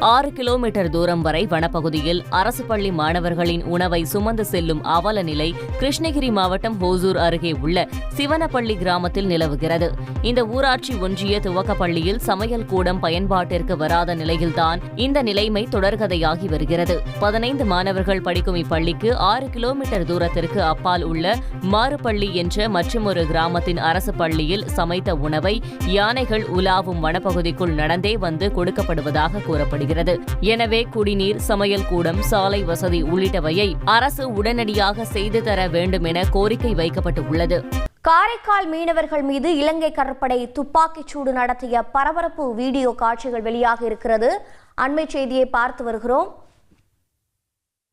ஆறு கிலோமீட்டர் தூரம் வரை வனப்பகுதியில் அரசு பள்ளி மாணவர்களின் உணவை சுமந்து செல்லும் அவல நிலை கிருஷ்ணகிரி மாவட்டம் ஹோசூர் அருகே உள்ள சிவனப்பள்ளி கிராமத்தில் நிலவுகிறது. இந்த ஊராட்சி ஒன்றிய துவக்கப்பள்ளியில் சமையல் கூடம் பயன்பாட்டிற்கு வராத நிலையில்தான் இந்த நிலைமை தொடர்கதையாகி வருகிறது. பதினைந்து மாணவர்கள் படிக்கும் இப்பள்ளிக்கு ஆறு கிலோமீட்டர் தூரத்திற்கு அப்பால் உள்ள மாறுபள்ளி என்ற மற்றுமொரு கிராமத்தின் அரசு பள்ளியில் சமைத்த உணவை யானைகள் உலாவும் வனப்பகுதிக்குள் நடந்தே வந்து கொடுக்கப்படுவதாக கூறப்படுகிறது. வருகிறது எனவே குடிநீர் சமையல் கூடம் சாலை வசதி உள்ளிட்டவையை அரசு உடனடியாக செய்து தர வேண்டும் என கோரிக்கை வைக்கப்பட்டு உள்ளது காரைக்கால் மீனவர்கள் மீது இலங்கை கடற்படை துப்பாக்கிச் சூடு நடத்திய பரபரப்பு வீடியோ காட்சிகள் வெளியாக இருக்கிறது. அண்மை செய்தியை பார்த்து வருகிறோம்.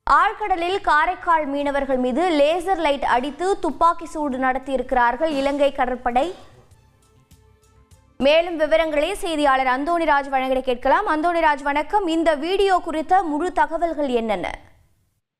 ஆழ்கடலில் காரைக்கால் மீனவர்கள் மீது லேசர் லைட் அடித்து துப்பாக்கி சூடு நடத்தியிருக்கிறார்கள் இலங்கை கடற்படை. மேலும் விவரங்களை செய்தியாளர் அந்தோணிராஜ் வழங்கிட கேட்கலாம். அந்தோணிராஜ் வணக்கம். இந்த வீடியோ குறித்த முழு தகவல்கள் என்னென்ன?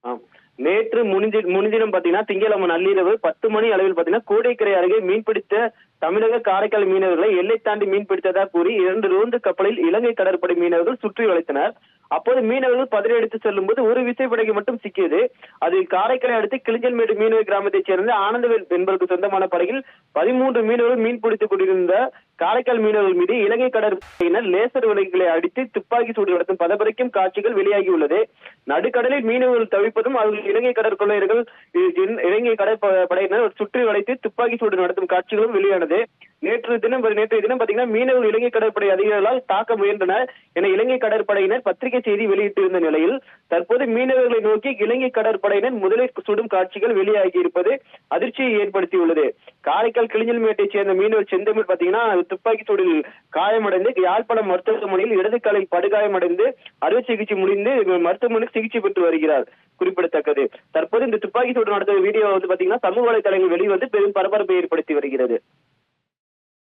ஆம். நேற்று முன்தி முன்தினம் பாத்தீங்கன்னா திங்களம்மன் நள்ளிரவு பத்து மணி அளவில் பாத்தீங்கன்னா கோடைக்கரை அருகே மீன்பிடித்த தமிழக காரைக்கால் மீனவர்களை எல்லை தாண்டி மீன்பிடித்ததா கூறி இரண்டு ரோந்து கப்பலில் இலங்கை கடற்படை மீனவர்கள் சுற்றி வளைத்தனர். அப்போது மீனவர்கள் பதறி செல்லும் போது ஒரு விசைப்படகு மட்டும் சிக்கியது. அது காரைக்காலை அடுத்து கிளிஞ்சல்மேடு மீனவ கிராமத்தைச் சேர்ந்த ஆனந்தவேல் என்பதற்கு சொந்தமான படகில் பதிமூன்று மீனவர்கள் மீன் பிடித்துக் கொண்டிருந்த காரைக்கால் மீனவர்கள் மீது இலங்கை கடற்படையினர் லேசர் விலைகளை அடித்து துப்பாக்கி சூடு நடத்தும் பதபரிக்கும் காட்சிகள் வெளியாகியுள்ளது. நடுக்கடலில் மீனவர்கள் தவிப்பதும் அவர்கள் இலங்கை கடற்கொள்ளையர்கள் இலங்கை கடற்படையினர் சுற்றி வளைத்து துப்பாக்கி சூடு நடத்தும் காட்சிகளும் வெளியானது. நேற்று தினம் நேற்றைய தினம் பாத்தீங்கன்னா மீனவர் இலங்கை கடற்படை அதிகாரிகளால் தாக்க முயன்றனர் என இலங்கை கடற்படையினர் பத்திரிகை செய்தி வெளியிட்டிருந்த நிலையில் தற்போது மீனவர்களை நோக்கி இலங்கை கடற்படையினர் முதலில் சுடும் காட்சிகள் வெளியாகி இருப்பது அதிர்ச்சியை ஏற்படுத்தியுள்ளது. காரைக்கால் கிளிஞ்சல் மேட்டை சேர்ந்த மீனவர் செந்தமிழ் பாத்தீங்கன்னா துப்பாக்கி சூடில் காயமடைந்து யாழ்ப்பாணம் மருத்துவமனையில் இடது காலில் படுகாயமடைந்து அறுவை சிகிச்சை முடிந்து மருத்துவமனைக்கு சிகிச்சை பெற்று வருகிறார். குறிப்பிடத்தக்கது. தற்போது இந்த துப்பாக்கி சூடு நடந்த வீடியோ வந்து பாத்தீங்கன்னா சமூக வலைதளங்கள் வெளிவந்து பெரும் பரபரப்பை ஏற்படுத்தி வருகிறது.